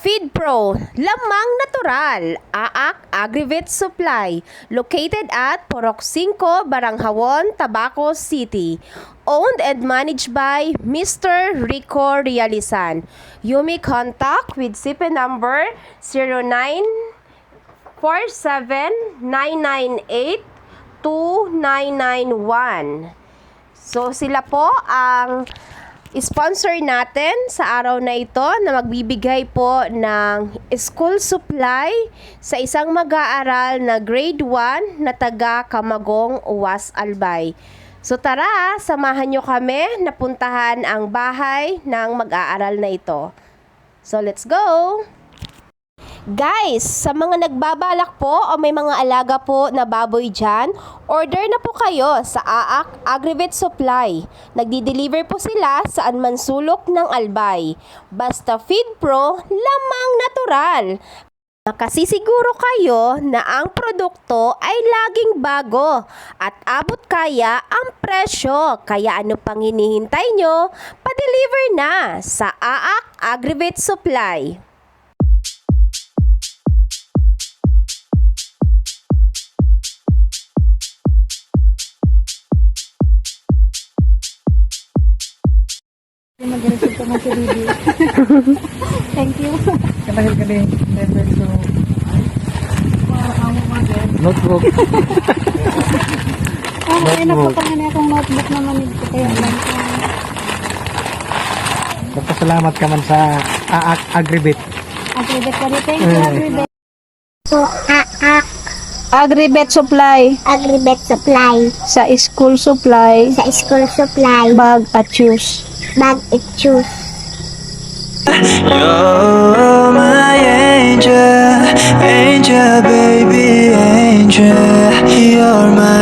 Pro, lamang natural, AAK Agrivet Supply, located at Porok 5, Baranghawon, Tabaco City. Owned and managed by Mr. Rico Realizan. You may contact with SIPE number 0947-998-2991. So sila po ang sponsor natin sa araw na ito na magbibigay po ng school supply sa isang mag-aaral na grade 1 na taga Kamagong Uwas Albay. So tara, samahan nyo kami na puntahan ang bahay ng mag-aaral na ito. So let's go! Guys, sa mga nagbabalak po o may mga alaga po na baboy dyan, order na po kayo sa AAK Agrivet Supply. Nagdi-deliver po sila saan man sulok ng Albay. Basta Feed Pro, lamang natural. Makasisiguro kayo na ang produkto ay laging bago at abot kaya ang presyo. Kaya ano pang hinihintay nyo? Pa-deliver na sa AAK Agrivet Supply. Mag-receive ka ng sarili. Thank you. Kanahil ka din. Never so... Notebook. Oh, may Notebook. napapangani akong notebook naman ito. Kaya lang ko. Magpasalamat ka man sa AAK Agribit. Agribet ka rin. Thank you, Eh. Agribet. So, AAK Agribet Supply Agribet Supply sa school supply, sa school supply, bag at shoes. Bag at shoes. You're my angel, angel, baby, angel. You're my